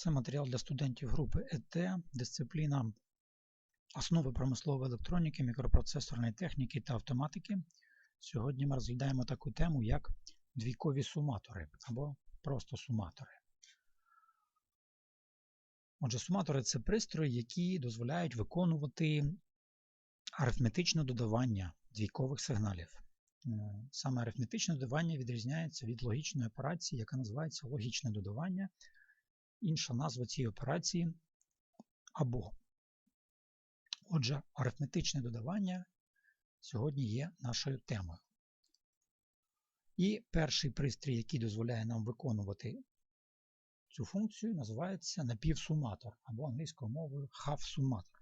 Це матеріал для студентів групи ЕТ, дисципліна Основи промислової електроніки, мікропроцесорної техніки та автоматики. Сьогодні ми розглядаємо таку тему, як двійкові суматори або просто суматори. Отже, суматори це пристрої, які дозволяють виконувати арифметичне додавання двійкових сигналів. Е, саме арифметичне додавання відрізняється від логічної операції, яка називається логічне додавання. Інша назва цієї операції або. Отже, арифметичне додавання сьогодні є нашою темою. І перший пристрій, який дозволяє нам виконувати цю функцію, називається напівсуматор або англійською мовою half-суматор.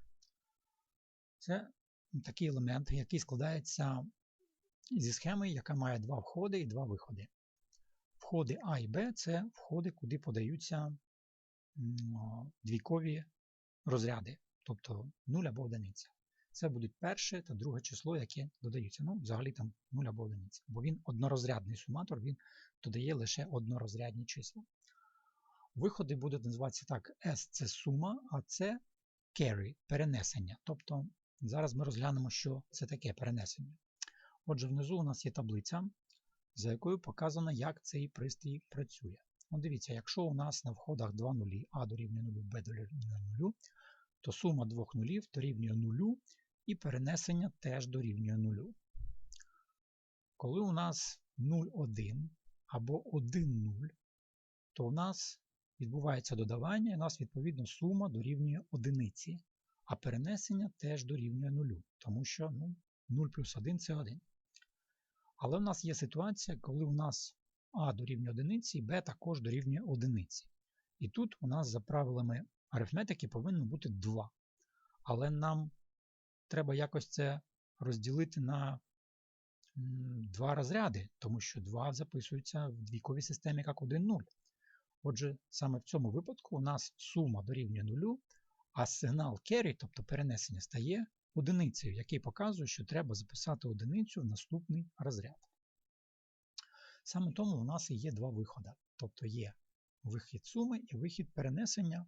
Це такий елемент, який складається зі схеми, яка має два входи і два виходи. Входи А і Б це входи, куди подаються двійкові розряди, тобто 0 або одиниця. Це будуть перше та друге число, яке додаються. Ну, взагалі там 0 або одиниця. Бо він однорозрядний суматор, він додає лише однорозрядні числа. Виходи будуть називатися так: S це сума, а це carry перенесення. Тобто зараз ми розглянемо, що це таке перенесення. Отже, внизу у нас є таблиця, за якою показано, як цей пристрій працює. Ну, Дивіться, якщо у нас на входах два нулі, А дорівнює 0, Б дорівнює 0, то сума двох нулів дорівнює 0 і перенесення теж дорівнює 0. Коли у нас 0,1 або 1,0, то у нас відбувається додавання, і у нас, відповідно, сума дорівнює одиниці, а перенесення теж дорівнює 0, тому що ну, 0 плюс 1 це 1. Але у нас є ситуація, коли у нас А дорівнює 1 і Б також дорівнює 1. І тут у нас за правилами арифметики повинно бути 2. Але нам треба якось це розділити на два розряди, тому що 2 записується в двійковій системі як 1, 0. Отже, саме в цьому випадку у нас сума дорівнює 0, а сигнал carry, тобто перенесення, стає одиницею, який показує, що треба записати одиницю в наступний розряд. Саме тому у нас є два виходи. Тобто є вихід суми і вихід перенесення,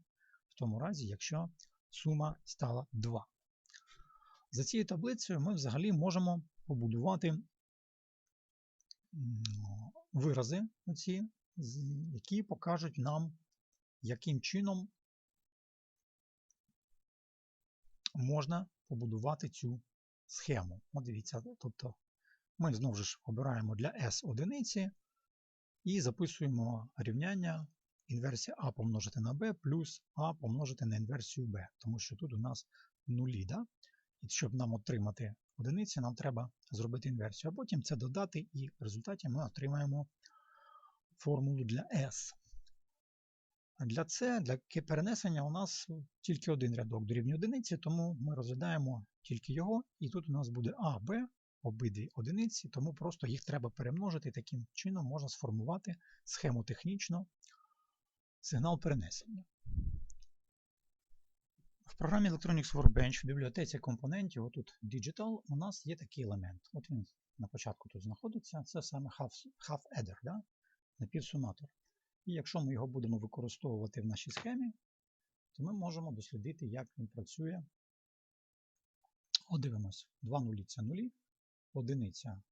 в тому разі, якщо сума стала 2. За цією таблицею ми взагалі можемо побудувати вирази, оці, які покажуть нам, яким чином можна побудувати цю схему. От дивіться, тобто ми знову ж обираємо для S одиниці і записуємо рівняння інверсія А помножити на B плюс А помножити на інверсію B, тому що тут у нас нулі. Да? І щоб нам отримати одиниці, нам треба зробити інверсію, а потім це додати, і в результаті ми отримаємо формулу для S. Для це, для перенесення у нас тільки один рядок дорівнює одиниці, тому ми розглядаємо тільки його, і тут у нас буде А, Б, обидві одиниці, тому просто їх треба перемножити, таким чином можна сформувати схему технічно сигнал перенесення. В програмі Electronics Workbench в бібліотеці компонентів, отут Digital, у нас є такий елемент. От він на початку тут знаходиться, це саме half-adder, да? напівсуматор. І якщо ми його будемо використовувати в нашій схемі, то ми можемо дослідити, як він працює. От дивимось, 2 нулі це нулі, одиниця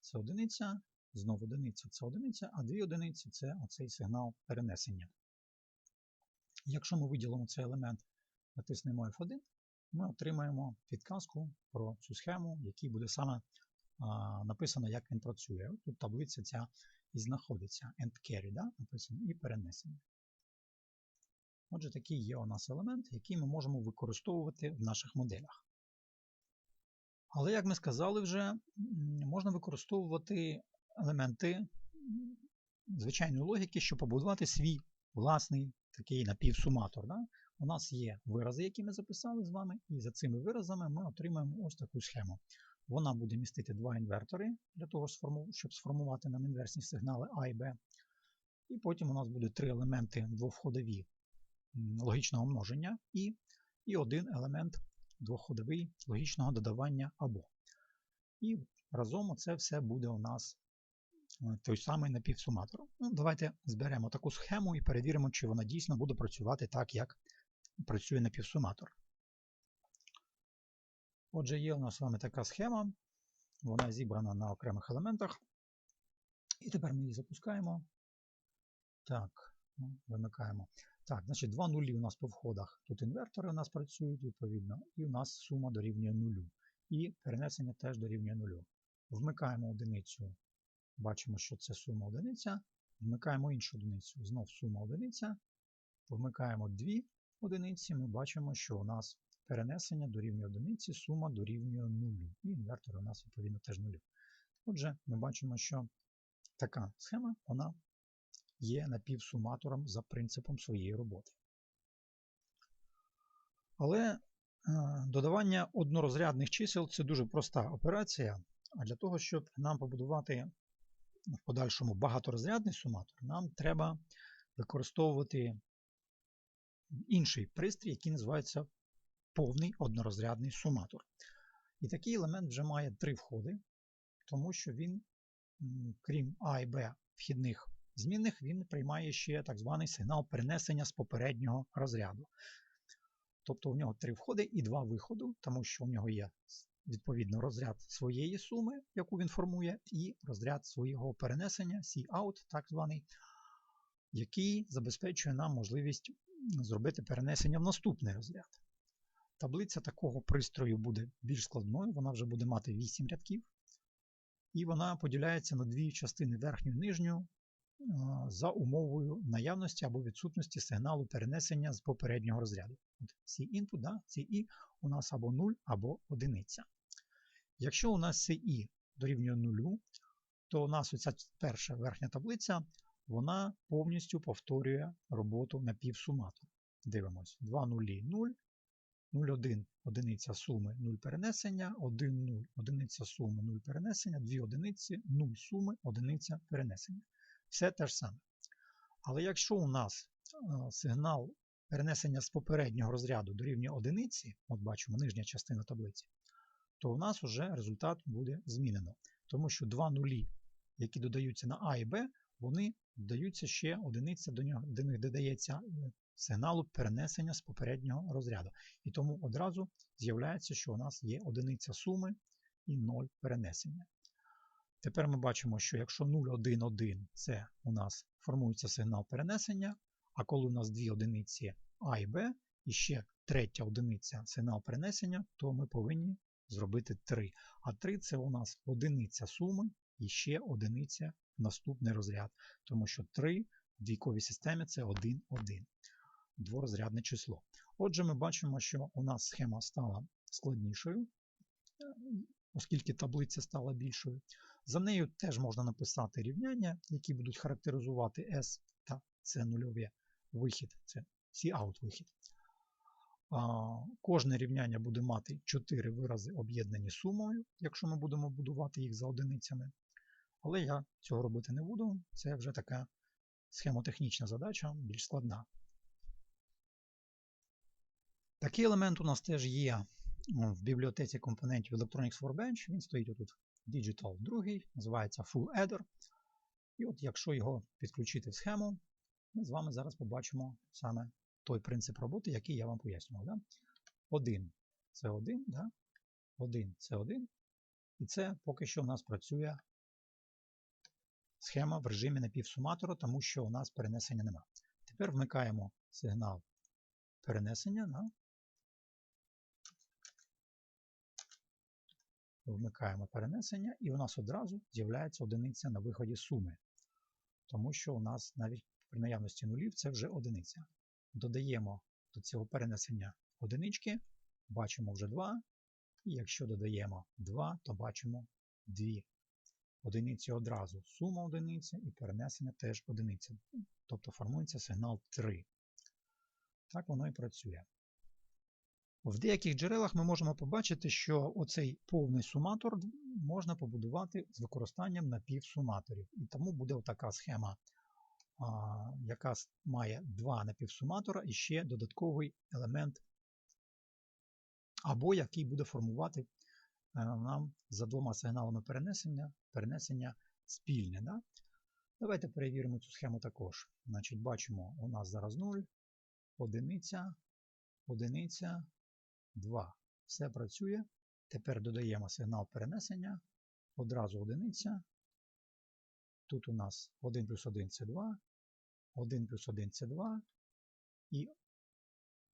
це одиниця, знову одиниця це одиниця, а дві одиниці це оцей сигнал перенесення. Якщо ми виділимо цей елемент, натиснемо F1, ми отримаємо підказку про цю схему, в якій буде саме написано, як він працює. Тут таблиця ця і знаходиться end carry, написано, і перенесення. Отже, такий є у нас елемент, який ми можемо використовувати в наших моделях. Але, як ми сказали вже, можна використовувати елементи звичайної логіки, щоб побудувати свій власний такий напівсуматор. Да? У нас є вирази, які ми записали з вами, і за цими виразами ми отримаємо ось таку схему. Вона буде містити два інвертори для того, щоб сформувати нам інверсні сигнали А і Б. І потім у нас буде три елементи двоходові логічного множення і, і один елемент двоходовий логічного додавання або. І разом це все буде у нас е, той самий напівсуматор. Ну, давайте зберемо таку схему і перевіримо, чи вона дійсно буде працювати так, як працює напівсуматор. Отже, є у нас з вами така схема, вона зібрана на окремих елементах. І тепер ми її запускаємо. Так, ну, вимикаємо. Так, значить, два нулі у нас по входах. Тут інвертори у нас працюють, відповідно, і у нас сума дорівнює нулю. І перенесення теж дорівнює нулю. Вмикаємо одиницю, бачимо, що це сума одиниця. Вмикаємо іншу одиницю, знов сума одиниця. Вмикаємо дві одиниці, ми бачимо, що у нас перенесення дорівнює одиниці, сума дорівнює нулю. І інвертор у нас, відповідно, теж нулю. Отже, ми бачимо, що така схема вона є напівсуматором за принципом своєї роботи. Але е, додавання однорозрядних чисел це дуже проста операція. А для того, щоб нам побудувати в подальшому багаторозрядний суматор, нам треба використовувати інший пристрій, який називається повний однорозрядний суматор. І такий елемент вже має три входи, тому що він, крім А і Б вхідних змінних, він приймає ще так званий сигнал перенесення з попереднього розряду. Тобто у нього три входи і два виходи, тому що у нього є відповідно розряд своєї суми, яку він формує, і розряд свого перенесення, C-out, так званий, який забезпечує нам можливість зробити перенесення в наступний розряд. Таблиця такого пристрою буде більш складною, вона вже буде мати 8 рядків, і вона поділяється на дві частини верхню і нижню за умовою наявності або відсутності сигналу перенесення з попереднього розряду. От C-input, да, CI у нас або 0, або 1. Якщо у нас CI дорівнює 0, то у нас оця перша верхня таблиця вона повністю повторює роботу напівсуматора. Дивимось, 2 нулі 0, 0,1 одиниця суми 0 перенесення, 1 0 одиниця суми 0 перенесення, 2 одиниці 0 суми, одиниця перенесення. Все те ж саме. Але якщо у нас сигнал перенесення з попереднього розряду дорівнює одиниці, от бачимо нижня частина таблиці, то у нас вже результат буде змінено. Тому що два нулі, які додаються на А і Б, вони додаються ще одиниця, до, нього, до них додається е, сигналу перенесення з попереднього розряду. І тому одразу з'являється, що у нас є одиниця суми і 0 перенесення. Тепер ми бачимо, що якщо 0,1,1 це у нас формується сигнал перенесення, а коли у нас дві одиниці А і Б, і ще третя одиниця сигнал перенесення, то ми повинні зробити 3. А 3 це у нас одиниця суми і ще одиниця наступний розряд. Тому що 3 в двійковій системі це 1, 1. Дворозрядне число. Отже, ми бачимо, що у нас схема стала складнішою, оскільки таблиця стала більшою. За нею теж можна написати рівняння, які будуть характеризувати S та C нульове вихід, C-out вихід. Кожне рівняння буде мати 4 вирази об'єднані сумою, якщо ми будемо будувати їх за одиницями. Але я цього робити не буду, це вже така схемотехнічна задача, більш складна. Такий елемент у нас теж є в бібліотеці компонентів Electronics Workbench. Він стоїть отут Digital 2, називається Full Adder. І от якщо його підключити в схему, ми з вами зараз побачимо саме той принцип роботи, який я вам пояснював. Да? 1 це 1, да? 1 це 1. І це поки що у нас працює схема в режимі напівсуматора, тому що у нас перенесення нема. Тепер вмикаємо сигнал перенесення. Да? Вмикаємо перенесення, і у нас одразу з'являється одиниця на виході суми. Тому що у нас навіть при наявності нулів це вже одиниця. Додаємо до цього перенесення одинички, бачимо вже 2. І якщо додаємо 2, то бачимо 2 одиниці одразу. Сума одиниця і перенесення теж одиниця. Тобто формується сигнал 3. Так воно і працює. В деяких джерелах ми можемо побачити, що оцей повний суматор можна побудувати з використанням напівсуматорів. І тому буде така схема, яка має два напівсуматора і ще додатковий елемент, або який буде формувати е, нам за двома сигналами перенесення перенесення спільне. Да? Давайте перевіримо цю схему також. Значить, бачимо, у нас зараз 0, одиниця, одиниця, 2. Все працює. Тепер додаємо сигнал перенесення. Одразу одиниця. Тут у нас 1 плюс 1 це 2, 1 плюс 1 це 2. І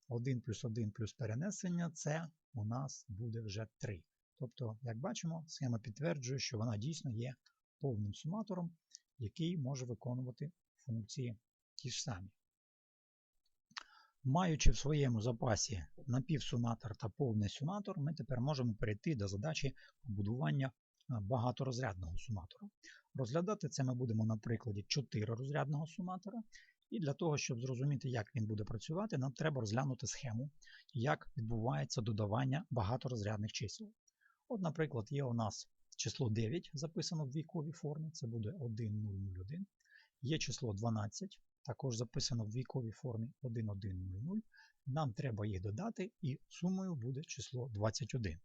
1 плюс 1 плюс перенесення це у нас буде вже 3. Тобто, як бачимо, схема підтверджує, що вона дійсно є повним суматором, який може виконувати функції ті ж самі. Маючи в своєму запасі напівсуматор та повний суматор, ми тепер можемо перейти до задачі побудування багаторозрядного суматора. Розглядати це ми будемо на прикладі 4-розрядного суматора. І для того, щоб зрозуміти, як він буде працювати, нам треба розглянути схему, як відбувається додавання багаторозрядних чисел. От, наприклад, є у нас число 9 записано в двійковій формі, це буде 1001. Є число 12, також записано в двійковій формі 1100. Нам треба їх додати, і сумою буде число 21.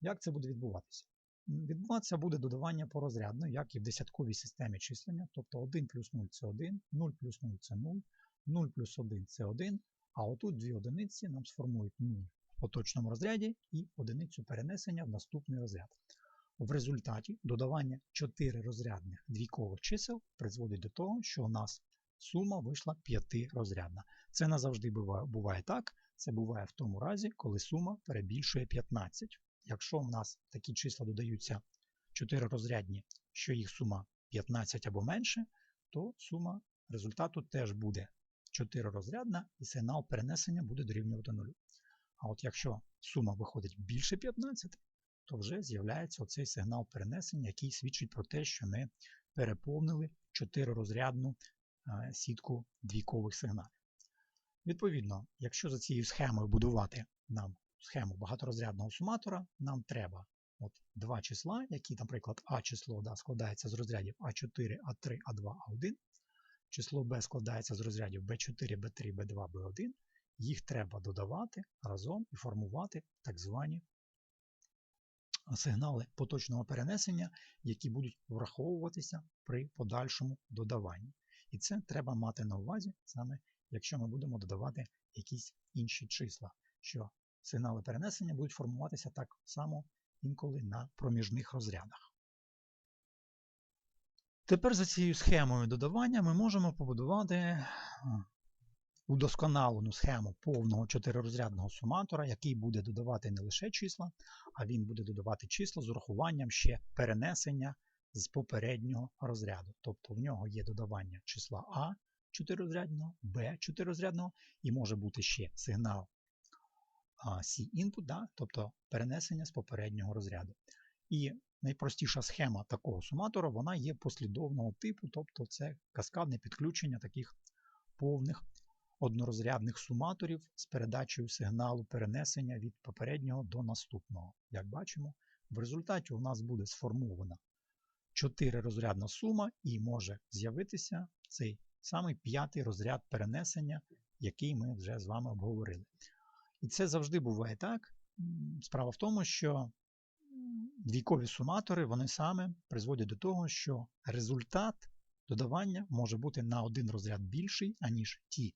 Як це буде відбуватися? Відбуватися буде додавання порозрядно, як і в десятковій системі числення, тобто 1 плюс 0 це 1, 0 плюс 0 це 0, 0 плюс 1 це 1, а отут дві одиниці нам сформують 0 в поточному розряді і одиницю перенесення в наступний розряд. В результаті додавання 4 розрядних двійкових чисел призводить до того, що у нас сума вийшла 5-розрядна. Це не завжди буває, буває так, це буває в тому разі, коли сума перебільшує 15. Якщо в нас такі числа додаються 4 розрядні, що їх сума 15 або менше, то сума результату теж буде 4 розрядна і сигнал перенесення буде дорівнювати 0. А от якщо сума виходить більше 15, то вже з'являється оцей сигнал перенесення, який свідчить про те, що ми переповнили 4-розрядну сітку двійкових сигналів. Відповідно, якщо за цією схемою будувати нам схему багаторозрядного суматора, нам треба от два числа, які, наприклад, А число да, складається з розрядів А4, А3, А2, А1. Число Б складається з розрядів B4, B3, B2, B1. Їх треба додавати разом і формувати так звані сигнали поточного перенесення, які будуть враховуватися при подальшому додаванні. І це треба мати на увазі, саме якщо ми будемо додавати якісь інші числа, що сигнали перенесення будуть формуватися так само інколи на проміжних розрядах. Тепер за цією схемою додавання ми можемо побудувати удосконалену схему повного чотирирозрядного суматора, який буде додавати не лише числа, а він буде додавати числа з урахуванням ще перенесення з попереднього розряду. Тобто в нього є додавання числа А 4-розрядного, Б 4-розрядного і може бути ще сигнал C-input, да, тобто перенесення з попереднього розряду. І найпростіша схема такого суматора вона є послідовного типу, тобто це каскадне підключення таких повних однорозрядних суматорів з передачею сигналу перенесення від попереднього до наступного. Як бачимо, в результаті у нас буде сформована 4-розрядна сума і може з'явитися цей самий п'ятий розряд перенесення, який ми вже з вами обговорили. І це завжди буває так. Справа в тому, що двійкові суматори вони саме призводять до того, що результат додавання може бути на один розряд більший, аніж ті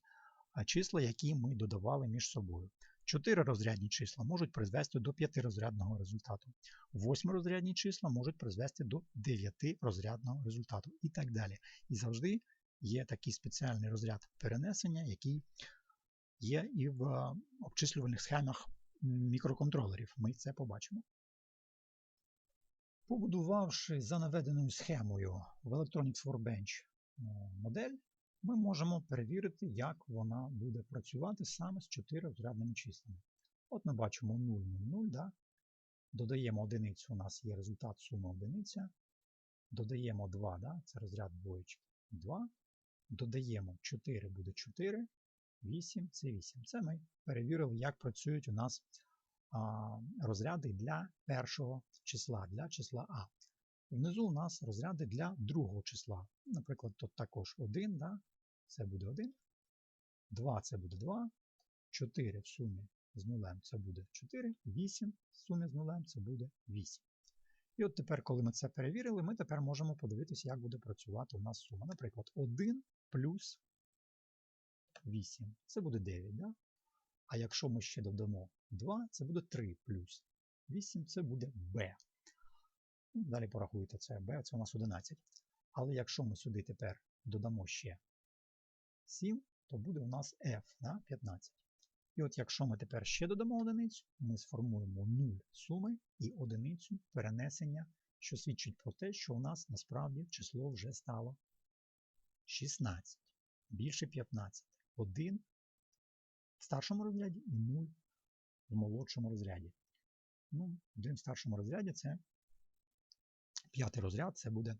числа, які ми додавали між собою. Чотири розрядні числа можуть призвести до п'ятирозрядного результату. Восьмирозрядні числа можуть призвести до дев'ятирозрядного результату і так далі. І завжди є такий спеціальний розряд перенесення, який є і в обчислювальних схемах мікроконтролерів. Ми це побачимо. Побудувавши за наведеною схемою в Electronics Workbench модель, ми можемо перевірити, як вона буде працювати саме з 4 розрядними числами. От ми бачимо 0, 0, 0, да? додаємо одиницю, у нас є результат суми одиниця. Додаємо 2, да? це розряд двоєчки 2. Додаємо 4 буде 4, 8 це 8. Це ми перевірили, як працюють у нас а, розряди для першого числа, для числа А. Внизу у нас розряди для другого числа. Наприклад, тут також 1, да? Це буде 1. 2 це буде 2. 4 в сумі з нулем це буде 4, 8 в сумі з нулем це буде 8. І от тепер, коли ми це перевірили, ми тепер можемо подивитися, як буде працювати у нас сума. Наприклад, 1 плюс 8. Це буде 9. Да? А якщо ми ще додамо 2, це буде 3 плюс 8, це буде b. Ну, Далі порахуйте це b, це у нас 11. Але якщо ми сюди тепер додамо ще 7, то буде у нас f да? 15. І от якщо ми тепер ще додамо одиницю, ми сформуємо 0 суми і одиницю перенесення, що свідчить про те, що у нас насправді число вже стало 16, більше 15. 1 в старшому розряді і 0 в молодшому розряді. Ну, 1 в старшому розряді це п'ятий розряд, це буде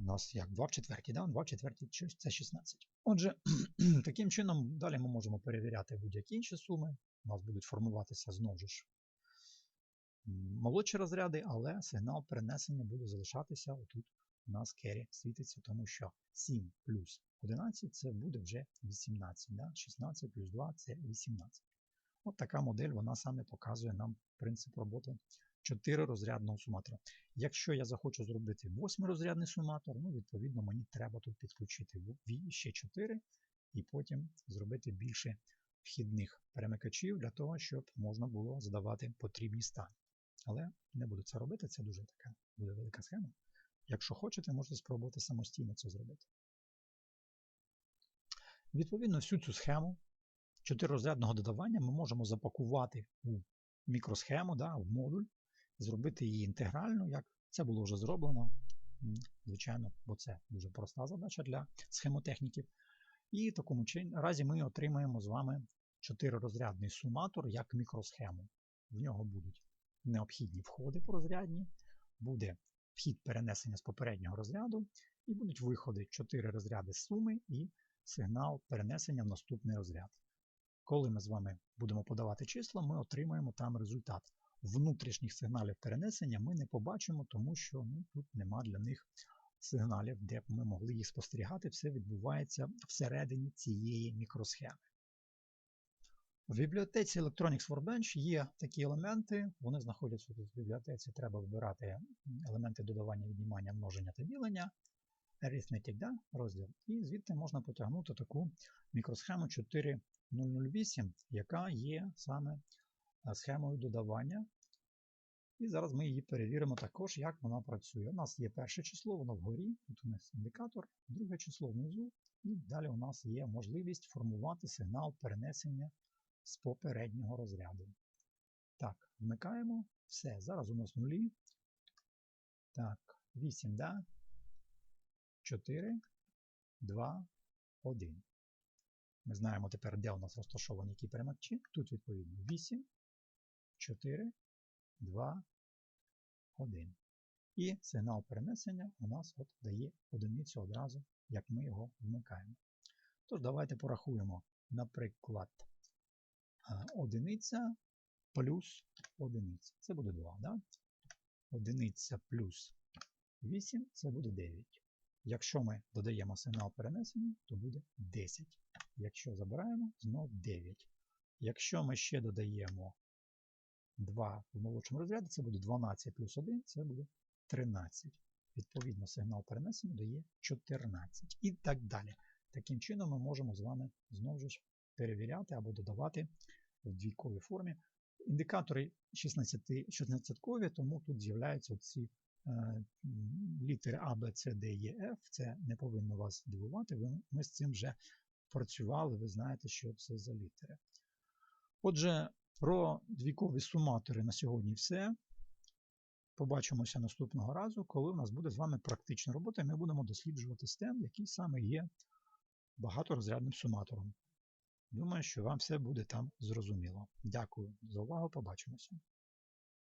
у нас як 2 в четвертій, да? 2 в четвертій це 16. Отже, таким чином далі ми можемо перевіряти будь-які інші суми. У нас будуть формуватися знову ж молодші розряди, але сигнал перенесення буде залишатися отут. У нас керрі світиться, тому що 7 плюс 11 це буде вже 18. Да? 16 плюс 2 це 18. От така модель вона саме показує нам принцип роботи 4-розрядного суматора. Якщо я захочу зробити 8-розрядний суматор, ну, відповідно, мені треба тут підключити ще 4 і потім зробити більше вхідних перемикачів для того, щоб можна було задавати потрібні стані. Але не буду це робити, це дуже така буде велика схема. Якщо хочете, можете спробувати самостійно це зробити. Відповідно, всю цю схему 4-розрядного додавання ми можемо запакувати у мікросхему, да, в модуль, зробити її інтегральну, як це було вже зроблено. Звичайно, бо це дуже проста задача для схемотехніків. І в такому разі ми отримаємо з вами 4-розрядний суматор як мікросхему. В нього будуть необхідні входи порозрядні, буде вхід перенесення з попереднього розряду, і будуть виходи 4 розряди суми і сигнал перенесення в наступний розряд. Коли ми з вами будемо подавати числа, ми отримаємо там результат. Внутрішніх сигналів перенесення ми не побачимо, тому що ну, тут нема для них сигналів, де б ми могли їх спостерігати. Все відбувається всередині цієї мікросхеми. В бібліотеці Electronics Workbench є такі елементи, вони знаходяться тут в бібліотеці, треба вибирати елементи додавання, віднімання, множення та ділення, Arithmetic, да, розділ. І звідти можна потягнути таку мікросхему 4008, яка є саме схемою додавання. І зараз ми її перевіримо також, як вона працює. У нас є перше число, воно вгорі, тут у нас індикатор, друге число внизу, і далі у нас є можливість формувати сигнал перенесення з попереднього розряду. Так, вмикаємо. Все, зараз у нас нулі. Так, 8, да? 4, 2, 1. Ми знаємо тепер, де у нас розташовані які перемикачі. Тут, відповідно, 8, 4, 2, 1. І сигнал перенесення у нас от дає одиницю одразу, як ми його вмикаємо. Тож, давайте порахуємо, наприклад, одиниця плюс одиниця. Це буде 2. Да? Одиниця плюс 8 це буде 9. Якщо ми додаємо сигнал перенесення, то буде 10. Якщо забираємо, знов 9. Якщо ми ще додаємо 2 в молодшому розряді, це буде 12 плюс 1, це буде 13. Відповідно, сигнал перенесення дає 14 і так далі. Таким чином ми можемо з вами знову ж перевіряти або додавати в двійковій формі. Індикатори 16-кові, тому тут з'являються ці е, літери А, Б, С, Д, Е, Ф. Це не повинно вас дивувати. Ми з цим вже працювали, ви знаєте, що це за літери. Отже, про двійкові суматори на сьогодні все. Побачимося наступного разу, коли у нас буде з вами практична робота, і ми будемо досліджувати стенд, який саме є багаторозрядним суматором. Думаю, що вам все буде там зрозуміло. Дякую за увагу, побачимося.